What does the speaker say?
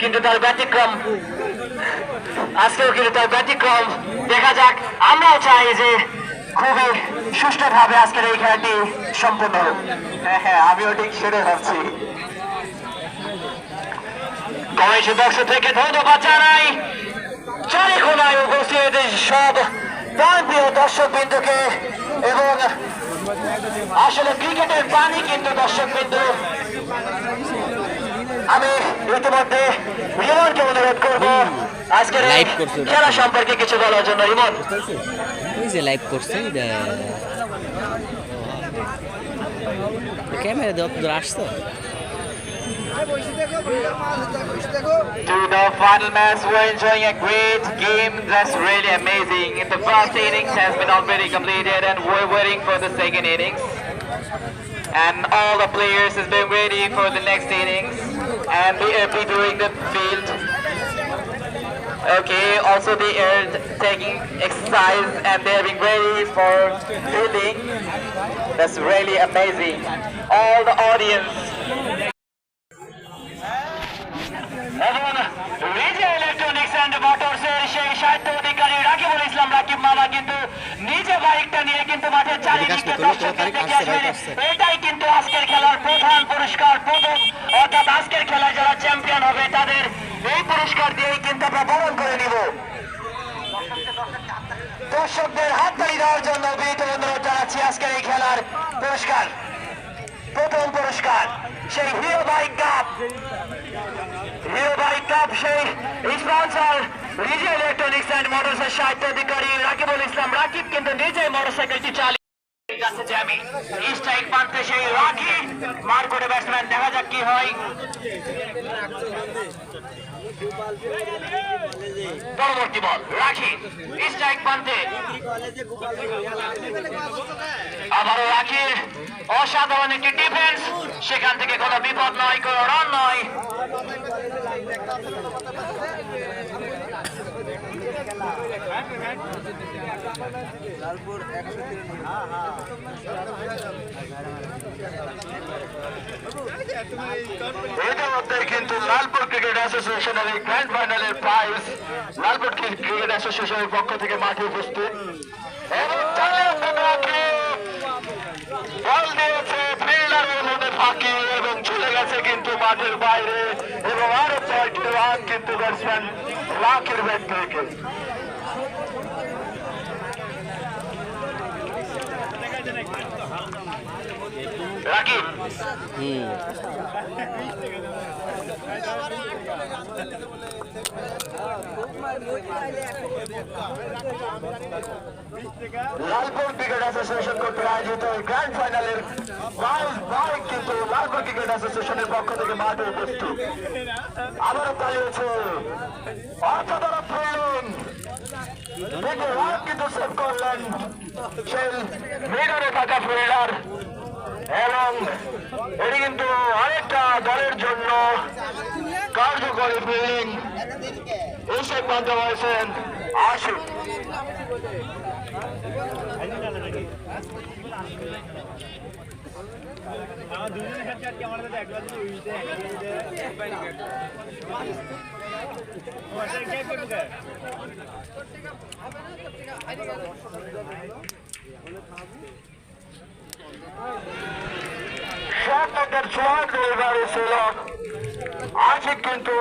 কিন্তু তার ব্যতিক্রম। আজকেও কিন্তু তার ব্যতিক্রম। দেখা যাক, আমরাও চাই যে খুবই সুষ্ঠুভাবে আজকের এই খেলাটি সম্পূর্ণ হোক। হ্যাঁ হ্যাঁ আমিও ঠিক সেটাই ভাবছি। দর্শক থেকে ধন্যবাদ উপস্থিত সব দর্শক এবং আসলে ক্রিকেটের পানি কিন্তু দর্শক বিন্দু আমি ইতিমধ্যে রিমনকে অনুরোধ করব আজকের এই Live করছে ওটা। খেলা সম্পর্কে কিছু বলার জন্য রিমন ওই যে লাইভ করছে এটা ক্যামেরা দেওয়া তোর আসতো To the final match, we're enjoying a great game. That's really amazing. The first innings has been already completed, and we're waiting for the second innings. And all the players has been ready for the next innings, And they are preparing the field. Okay, also they are taking exercise and they are being ready for fielding. That's really amazing. All the audience এবং রিজে electronics and motors এর সেই সাহিত্য অধিকারী রাকিবুল ইসলাম রাকিব মামা কিন্তু নিজে বাইকটা নিয়ে কিন্তু মাঠের চারিদিকে দর্শকদের দেখে আসবেন এটাই কিন্তু আজকের খেলার প্রধান পুরস্কার প্রথম আজকের খেলায় যারা চ্যাম্পিয়ন হবে, তাদের এই পুরস্কার দিয়েই কিন্তু আমরা বরণ করে নিব। দর্শকদের হাততালি দেওয়ার জন্য বিনীত অনুরোধ জানাচ্ছি আজকের এই খেলার পুরস্কার। প্রথম পুরস্কার, সেই hero bike cup. Hero bike cup, সেই স্পন্সর রিজে ইলেকট্রনিক্স অ্যান্ড মোটরস এর সাহিত্য অধিকারী রাকিবুল ইসলাম। রাকিব কিন্তু নিজেই মোটরসাইকেলটি চালিয়ে যাচ্ছে যে আমি স্ট্রাইক পান্তে সেই রাখি মার করে ব্যাটসম্যান দেখা যাক কি হয়। পরবর্তী বল রাখি স্ট্রাইক পান্তে আবারও রাখির অসাধারণ একটি ডিফেন্স সেখান থেকে কোনো বিপদ নয়, কোনো রান নয়। ইতিমধ্যে কিন্তু লালপুর ক্রিকেট অ্যাসোসিয়েশনের এই ফাইনালের প্রাইজ লালপুর ক্রিকেট অ্যাসোসিয়েশনের পক্ষ থেকে মাঠে উপস্থিত। বল ফাঁকি এবং চলে গেছে কিন্তু মাঠের বাইরে। এবং আরও ছয়টি রান কিন্তু ব্যাটসম্যান রাকের ব্যাট থেকে। রাকিব। হুম লালপুর ক্রিকেট অ্যাসোসিয়েশন কর্তৃক আয়োজিত গ্র্যান্ড ফাইনালের বাইক কিন্তু লালপুর ক্রিকেট অ্যাসোসিয়েশনের পক্ষ থেকে মাঠে উপস্থিত। আবারও চালিয়েছে অসাধারণ ফিল্ডিং কিন্তু রান সেভ করলেন সেই মিডরে থাকা ফিল্ডার এবং এটি কিন্তু আরেকটা দলের জন্য কার্যকরী ফিল্ডিং। এসে পান্ত হয়েছেন আশিক। আমার দুজনের সাথে আজকে আমার সাথে একবার দিলে উইতে ওটা কে করবে শট ছোঁয়ার ডেলিভারি ছিল আশিক কিন্তু